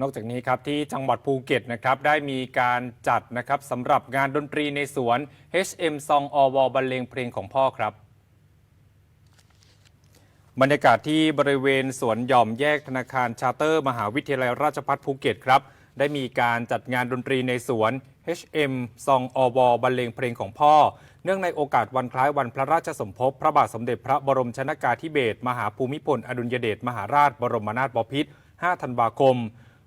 นอกจากนี้ครับที่จังหวัดภูเก็ตนะครับได้มีการจัดนะครับสำหรับงานดนตรีในสวน HM Song o w บรรเลงเพลงของพ่อครับบรรยากาศที่บริเวณสวนหย่อมแยกธนาคารชาเตอร์ มหาวิทยาลัยราชภัฏภูเก็ตครับ ได้มีการจัดงานดนตรีในสวน HM Song o w บรรเลงเพลงของพ่อ เนื่องในโอกาสวันคล้ายวันพระราชสมภพ พระบาทสมเด็จพระบรมชนากาธิเบศรมหาภูมิพล อดุลยเดชมหาราชบรมนาถบพิตร 5 ธันวาคม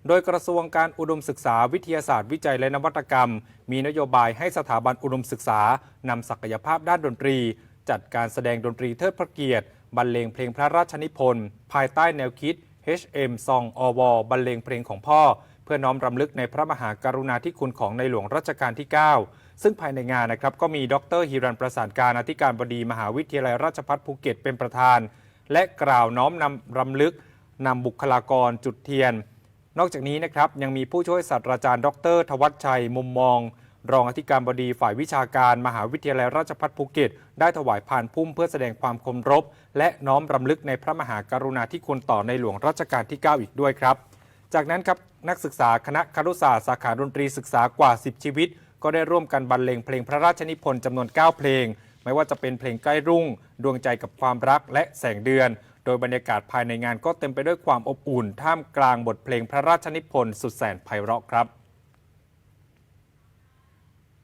โดยกระทรวงการอุดมศึกษาวิทยาศาสตร์วิจัยและนวัตกรรม มีนโยบายให้สถาบันอุดมศึกษานำศักยภาพด้านดนตรี จัดการแสดงดนตรีเทิดพระเกียรติบรรเลงเพลงพระราชนิพนธ์ ภายใต้แนวคิด HM Song o w บรรเลงเพลงของพ่อ เพื่อน้อมรำลึกในพระมหากรุณาธิคุณของในหลวงรัชกาลที่ 9 ซึ่งภายในงานนะครับก็มีดรฮิรันประสานการอธิการบดีมหาวิทยาลัยราชภัฏภูเก็ตเป็นประธาน และกล่าวน้อมนำรำลึกนำบุคลากรจุดเทียน นอกจากนี้นะครับยังมีผู้ช่วยศาสตราจารย์ ดร ทวัชชัย มุมมอง รองอธิการบดีฝ่ายวิชาการ มหาวิทยาลัยราชภัฏภูเก็ต ได้ถวายผ่านพุ่มเพื่อแสดงความเคารพและน้อมรำลึกในพระมหากรุณาธิคุณต่อในหลวงรัชกาลที่ 9 อีกด้วยครับ จากนั้นครับนักศึกษาคณะครุศาสตร์สาขาดนตรีศึกษากว่า 10 ชีวิต ก็ได้ร่วมกันบรรเลงเพลงพระราชนิพนธ์จำนวน 9 เพลง ไม่ว่าจะเป็นเพลงใกล้รุ่ง ดวงใจกับความรักและแสงเดือน โดยบรรยากาศภายในงานก็เต็มไปด้วยความอบอุ่น ท่ามกลางบทเพลงพระราชนิพนธ์สุดแสนไพเราะครับ